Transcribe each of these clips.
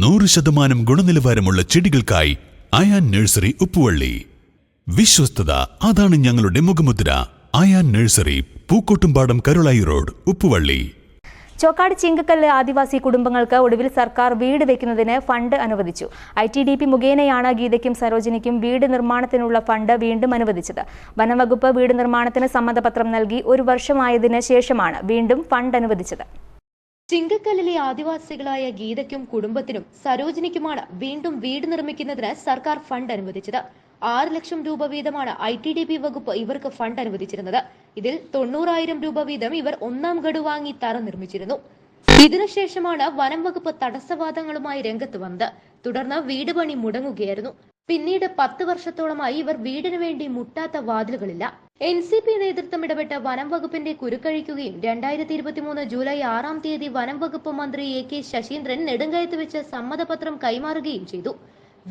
നൂറ് ശതമാനം ഗുണനിലവാരമുള്ള ചെടികൾക്കായി അയാൻ നഴ്സറി ഉപ്പുവള്ളി. വിശ്വസ്തത അതാണ് ഞങ്ങളുടെ മുഖമുദ്ര. Ayaan nursery Pookkottumpadam Karulai road Uppuvalli. Chokkad Chingakkallu ആദിവാസി കുടുംബങ്ങൾക്ക് ഒടുവിൽ സർക്കാർ വീട് വെക്കുന്നതിന് ഫണ്ട് അനുവദിച്ചു. ഐ ടി ഡി പി മുഖേനയാണ് ഗീതയ്ക്കും സരോജിനിക്കും വീട് നിർമ്മാണത്തിനുള്ള ഫണ്ട് വീണ്ടും അനുവദിച്ചത്. വനംവകുപ്പ് വീട് നിർമ്മാണത്തിന് സമ്മതപത്രം നൽകി ഒരു വർഷമായതിനു ശേഷമാണ് വീണ്ടും ഫണ്ട് അനുവദിച്ചത്. ചിങ്കക്കല്ലിലെ ആദിവാസികളായ ഗീതയ്ക്കും കുടുംബത്തിനും സരോജിനിക്കുമാണ് വീണ്ടും വീട് നിർമ്മിക്കുന്നതിന് സർക്കാർ ഫണ്ട് അനുവദിച്ചത്. ആറ് ലക്ഷം രൂപ വീതമാണ് ഐ ടി ഡി പി വകുപ്പ് ഇവർക്ക് ഫണ്ട് അനുവദിച്ചിരുന്നത്. ഇതിൽ തൊണ്ണൂറായിരം രൂപ വീതം ഇവർ ഒന്നാം ഗഡു വാങ്ങി തറ നിർമ്മിച്ചിരുന്നു. ഇതിനുശേഷമാണ് വനം വകുപ്പ് തടസ്സവാദങ്ങളുമായി രംഗത്ത് വന്നത്. തുടർന്ന് വീട് പണി മുടങ്ങുകയായിരുന്നു. പിന്നീട് പത്ത് വർഷത്തോളമായി ഇവർ വീടിനു വേണ്ടി മുട്ടാത്ത വാതിലുകളില്ല. എൻ സി പി നേതൃത്വം ഇടപെട്ട വനം വകുപ്പിന്റെ കുരുക്കഴിക്കുകയും രണ്ടായിരത്തി ഇരുപത്തിമൂന്ന് ജൂലൈ ആറാം തീയതി വനം വകുപ്പ് മന്ത്രി എ കെ ശശീന്ദ്രൻ നെടുങ്കയത്ത് വെച്ച് സമ്മതപത്രം കൈമാറുകയും ചെയ്തു.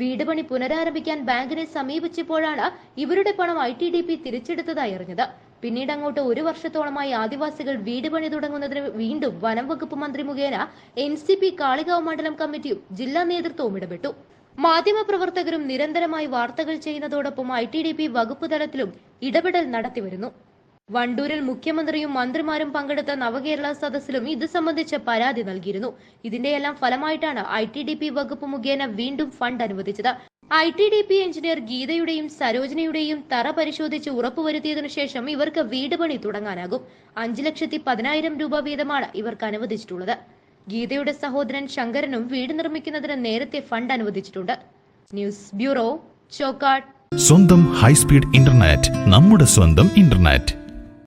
വീട് പണി പുനരാരംഭിക്കാൻ ബാങ്കിനെ സമീപിച്ചപ്പോഴാണ് ഇവരുടെ പണം ഐ ടി ഡി പി തിരിച്ചെടുത്തതായി അറിഞ്ഞത്. പിന്നീട് അങ്ങോട്ട് ഒരു വർഷത്തോളമായി ആദിവാസികൾ വീട് പണി തുടങ്ങുന്നതിന് വീണ്ടും വനം വകുപ്പ് മന്ത്രി മുഖേന എൻ സി പി കാളികാവ് മണ്ഡലം കമ്മിറ്റിയും ജില്ലാ നേതൃത്വവും ഇടപെട്ടു. മാധ്യമപ്രവർത്തകരും നിരന്തരമായി വാർത്തകൾ ചെയ്യുന്നതോടൊപ്പം ഐ ടി ഡി പി വകുപ്പ് തലത്തിലും ഇടപെടൽ നടത്തിവരുന്നു. വണ്ടൂരിൽ മുഖ്യമന്ത്രിയും മന്ത്രിമാരും പങ്കെടുത്ത നവകേരള സദസ്സിലും ഇത് സംബന്ധിച്ച് പരാതി നൽകിയിരുന്നു. ഇതിന്റെയെല്ലാം ഫലമായിട്ടാണ് ഐ ടി ഡി പി വകുപ്പ് മുഖേന വീണ്ടും ഫണ്ട് അനുവദിച്ചത്. I T D P engineer ഗീതയുടെയും സരോജനയുടെയും തറ പരിശോധിച്ച് ഉറപ്പുവരുത്തിയതിനു ശേഷം ഇവർക്ക് വീട് പണി തുടങ്ങാനാകും. അഞ്ചു ലക്ഷത്തി പതിനായിരം രൂപ വീതമാണ് ഇവർക്ക് അനുവദിച്ചിട്ടുള്ളത്. ഗീതയുടെ സഹോദരൻ ശങ്കരനും വീട് നിർമ്മിക്കുന്നതിന് നേരത്തെ ഫണ്ട് അനുവദിച്ചിട്ടുണ്ട്. News bureau Chokkad. സ്വന്തം ഹൈസ്പീഡ് ഇന്റർനെറ്റ് നമ്മുടെ സ്വന്തം ഇന്റർനെറ്റ്.